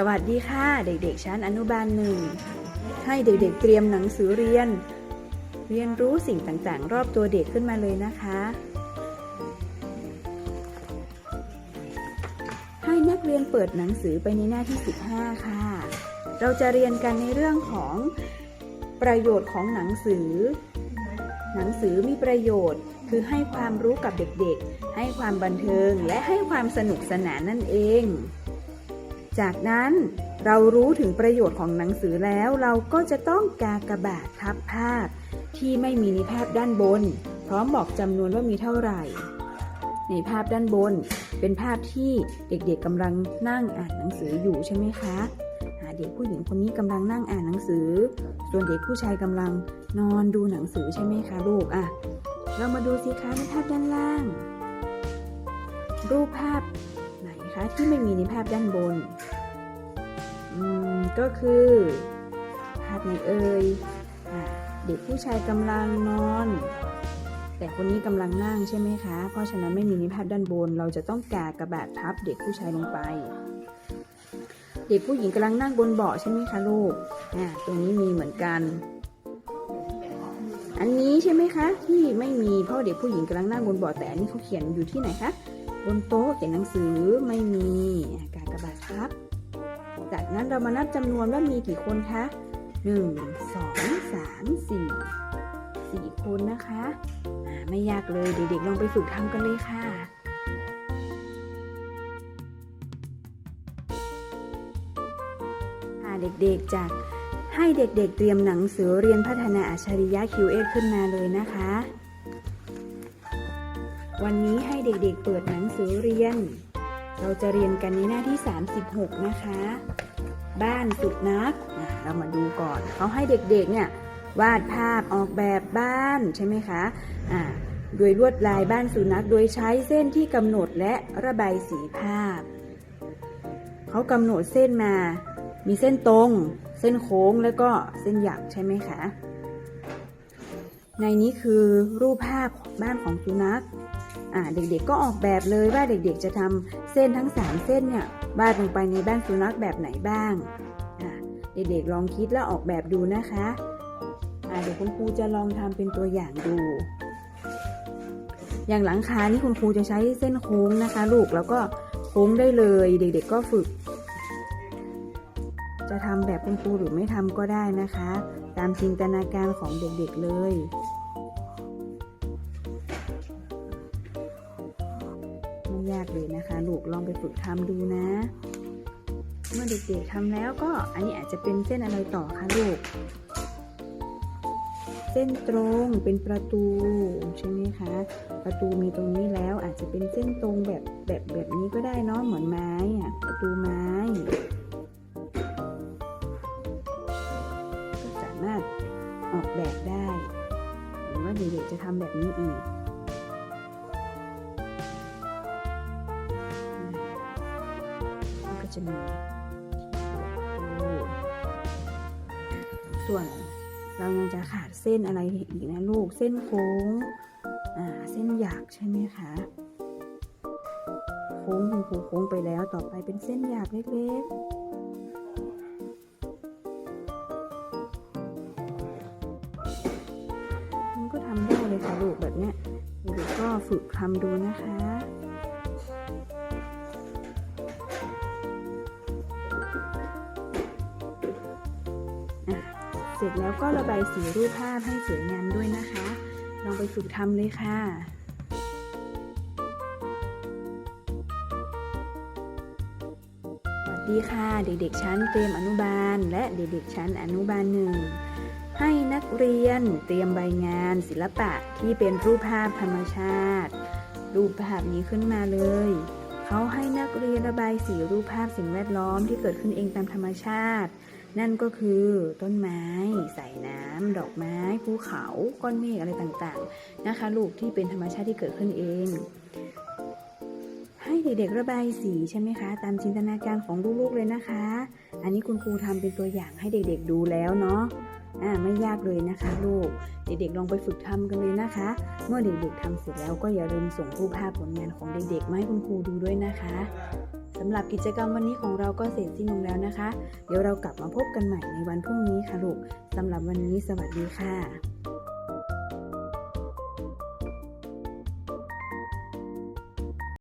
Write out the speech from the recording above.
สวัสดีค่ะ เด็กๆ ชั้นอนุบาลหนึ่ง ให้เด็กๆ เตรียมหนังสือเรียน เรียนรู้สิ่งต่างๆ รอบตัวเด็กขึ้นมาเลยนะคะ ให้นักเรียนเปิดหนังสือไปในหน้าที่ 15 ค่ะ เราจะเรียนกันในเรื่องของประโยชน์ของหนังสือ หนังสือมีประโยชน์คือให้ความรู้กับเด็กๆ ให้ความบันเทิงและให้ความสนุกสนานนั่นเอง จากนั้นเรารู้ถึงประโยชน์ของหนังสือแล้วเราก็จะต้องกากบาททับภาพ ที่ไม่มีในภาพด้านบน พร้อมบอกจำนวนว่ามีเท่าไหร่ ในภาพด้านบน เป็นภาพที่เด็กๆกำลังนั่งอ่านหนังสืออยู่ใช่ไหมคะอ่าเด็กผู้หญิงคนนี้กำลังนั่งอ่านหนังสือ ส่วนเด็กผู้ชายกำลังนอนดูหนังสือใช่ไหมคะลูกอะ เรามาดูสิคะในภาพด้านล่าง รูปภาพไหนคะที่ไม่มีในภาพด้านบน ก็คือภาพไหนเอ่ยเด็กผู้ชายกำลังนอน แต่คนนี้กำลังนั่งใช่ไหมคะ เพราะฉะนั้นไม่มีในภาพด้านบน เราจะต้องกากระบาดทับเด็กผู้ชายลงไป เด็กผู้หญิงกำลังนั่งบนเบาะใช่ไหมคะลูกอ่าตรงนี้มีเหมือนกัน อันนี้ใช่ไหมคะ ที่ไม่มีเพราะเด็กผู้หญิงกำลังนั่งบนเบาะแต่อันนี้เขาเขียนอยู่ที่ไหนคะบนโต๊ะเขียนหนังสือไม่มีกากระบาดทับ จากนั้นเรามานับจำนวนว่ามีกี่คนคะหนึ่งสองสามสี่สี่คนนะคะไม่ยากเลยเด็กๆลองไปฝึกทำกันเลยค่ะค่ะเด็กๆจากให้เด็กๆเตรียมหนังสือเรียนพัฒนาอัจฉริยะ QS ขึ้นมาเลยนะคะ วันนี้ให้เด็กๆเปิดหนังสือเรียน เราจะเรียนกันในหน้าที่ 36 นะคะ บ้านสุนัขเรามาดูก่อนเขาให้เด็กๆเนี่ยวาดภาพออกแบบบ้านใช่ไหมคะอ่าโดยลวดลายบ้านสุนัขโดยใช้เส้นที่กำหนดและระบายสีภาพ เขากำหนดเส้นมา มีเส้นตรง เส้นโค้งแล้วก็เส้นหยักใช่ไหมคะ ในนี้คือรูปภาพบ้านของสุนัข เด็กๆก็ออกแบบเลยว่าเด็กๆจะทำเส้นทั้ง 3 เส้นเนี่ยวาดลงไปในบ้านสุนัขแบบไหนบ้างเด็กๆลองคิดแล้วออกแบบดูนะคะเดี๋ยวคุณครูจะลองทำเป็นตัวอย่างดู อย่างหลังคานี่คุณครูจะใช้เส้นโค้งนะคะ ลูกแล้วก็โค้งได้เลย เด็ก ๆ ก็ฝึก จะทำแบบคุณครูหรือไม่ทำก็ได้นะคะ ตามจินตนาการของเด็กๆเลย ฝึกทำดูนะ เมื่อเด็กๆทำแล้วก็อันนี้อาจจะเป็นเส้นอะไรต่อคะลูก เส้นตรงเป็นประตูใช่ไหมคะ ประตูมีตรงนี้แล้วอาจจะเป็นเส้นตรงแบบแบบแบบนี้ก็ได้เนาะเหมือนไม้อะประตูไม้ก็สามารถออกแบบได้ หรือว่าเด็กๆจะทำแบบนี้อีก จะมีส่วนเรายังจะขาดเส้นอะไรอีกนะลูก เส้นโค้งเส้นหยักใช่ไหมคะ โค้งคุณครูโค้งไปแล้ว ต่อไปเป็นเส้นหยักเล็กๆมันก็ทำได้เลยค่ะลูกแบบเนี้ยเด็กก็ฝึกทำดูนะคะ เสร็จแล้วก็ระบายสีรูปภาพให้สวยงามด้วยนะคะ ลองไปฝึกทำเลยค่ะสวัสดีค่ะเด็กๆชั้นเตรียมอนุบาล และเด็กๆชั้นอนุบาลหนึ่งให้นักเรียนเตรียมใบงานศิลปะที่เป็นรูปภาพธรรมชาติ รูปภาพนี้ขึ้นมาเลย เขาให้นักเรียนระบายสีรูปภาพสิ่งแวดล้อมที่เกิดขึ้นเองตามธรรมชาติ นั่นก็คือต้นไม้สายน้ำดอกไม้ภูเขาก้อนเมฆอะไรต่างๆนะคะ ลูกที่เป็นธรรมชาติที่เกิดขึ้นเอง ให้เด็กๆระบายสีใช่ไหมคะ ตามจินตนาการของลูกๆเลยนะคะ อันนี้คุณครูทำเป็นตัวอย่างให้เด็กๆดูแล้วเนาะอ่าไม่ยากเลยนะคะ ลูก เด็กๆลองไปฝึกทำกันเลยนะคะ เมื่อเด็กๆทำเสร็จแล้วก็อย่าลืมส่งรูปภาพผลงานของเด็กๆมาให้คุณครูดูด้วยนะคะ สำหรับกิจกรรมวันนี้ของเราก็เสร็จสิ้นลงแล้วนะคะ เดี๋ยวเรากลับมาพบกันใหม่ในวันพรุ่งนี้ค่ะลูกสำหรับวันนี้สวัสดีค่ะ